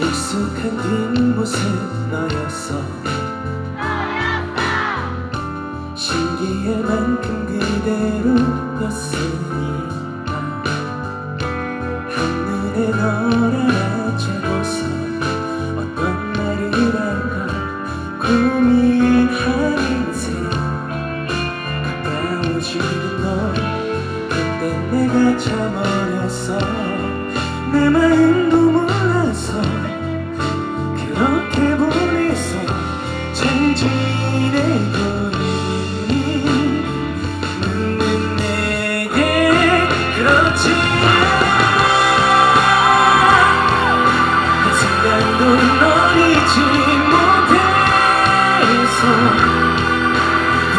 익숙한 빈곳에 너였어 신기할 만큼 그대로였으니 하늘에 너를 아채고서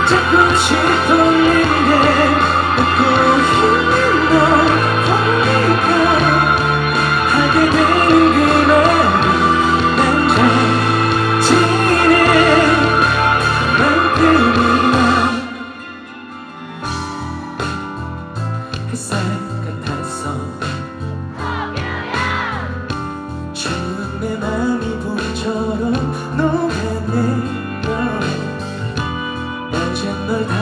자꾸 시 떨리는 걸 다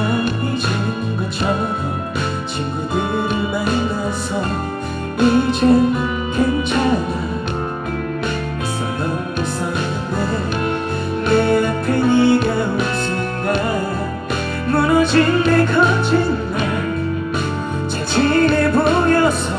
잊은 것처럼 친구들을 만나서 이젠 괜찮아. 있어요 있었는데 내 앞에 네가 온 순간 무너진 내 거짓말. 잘 지내 보여서.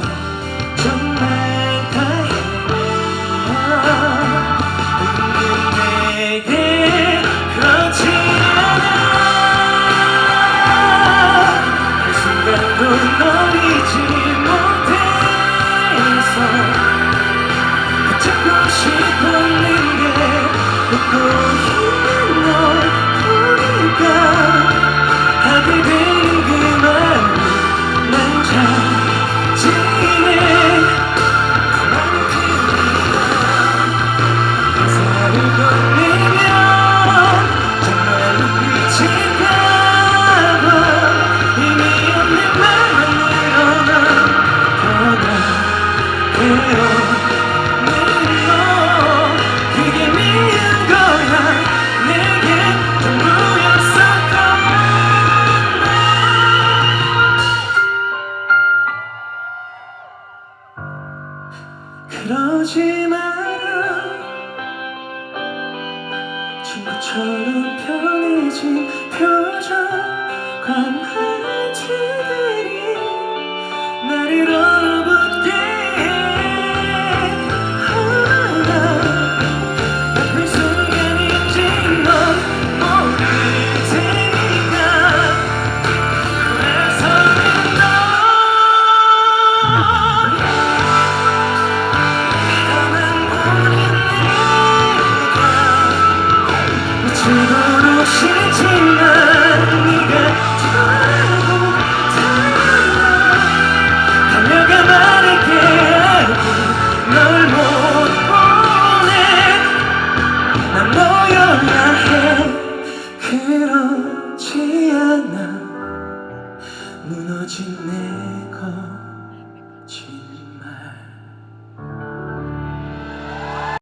너처럼 편해진 표정 관하지 무너진 내가